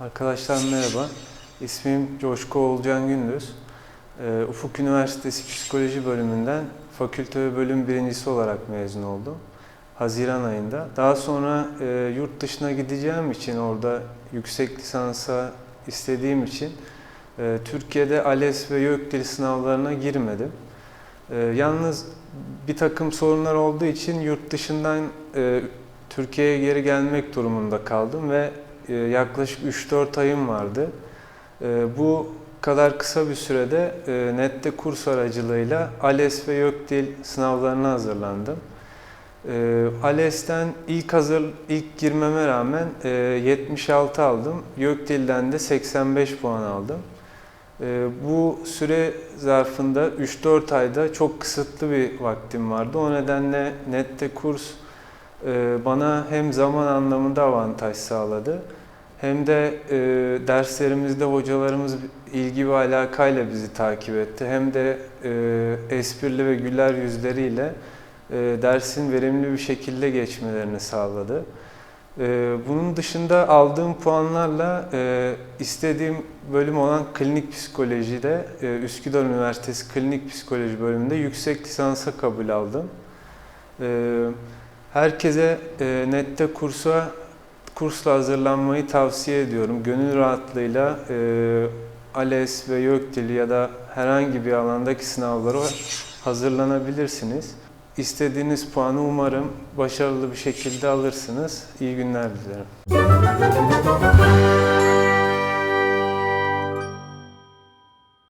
Arkadaşlar merhaba. İsmim Coşku Oğulcan Gündüz. Ee, Ufuk Üniversitesi Psikoloji bölümünden fakülte ve bölüm birincisi olarak mezun oldum. Haziran ayında. Daha sonra e, yurt dışına gideceğim için orada yüksek lisansa istediğim için e, Türkiye'de ALES ve YÖKDİL sınavlarına girmedim. E, yalnız bir takım sorunlar olduğu için yurt dışından e, Türkiye'ye geri gelmek durumunda kaldım ve e, yaklaşık 3-4 ayım vardı. E, Bu kadar kısa bir sürede e, NET'te kurs aracılığıyla ALES ve YÖKDİL sınavlarına hazırlandım. E, ALES'ten ilk hazır ilk girmeme rağmen e, 76 aldım. YÖKDİL'den de 85 puan aldım. E, Bu süre zarfında 3-4 ayda çok kısıtlı bir vaktim vardı. O nedenle NET'te kurs e, bana hem zaman anlamında avantaj sağladı hem de e, derslerimizde hocalarımız ilgi ve alakayla bizi takip etti. Hem de e, esprili ve güler yüzleriyle dersin verimli bir şekilde geçmelerini sağladı. E, bunun dışında aldığım puanlarla e, istediğim bölüm olan klinik psikolojide e, Üsküdar Üniversitesi Klinik Psikoloji bölümünde yüksek lisansa kabul aldım. E, herkese e, nette kursa kursla hazırlanmayı tavsiye ediyorum. Gönül rahatlığıyla e, ALES ve YÖKDİL ya da herhangi bir alandaki sınavlara hazırlanabilirsiniz. İstediğiniz puanı umarım başarılı bir şekilde alırsınız. İyi günler dilerim.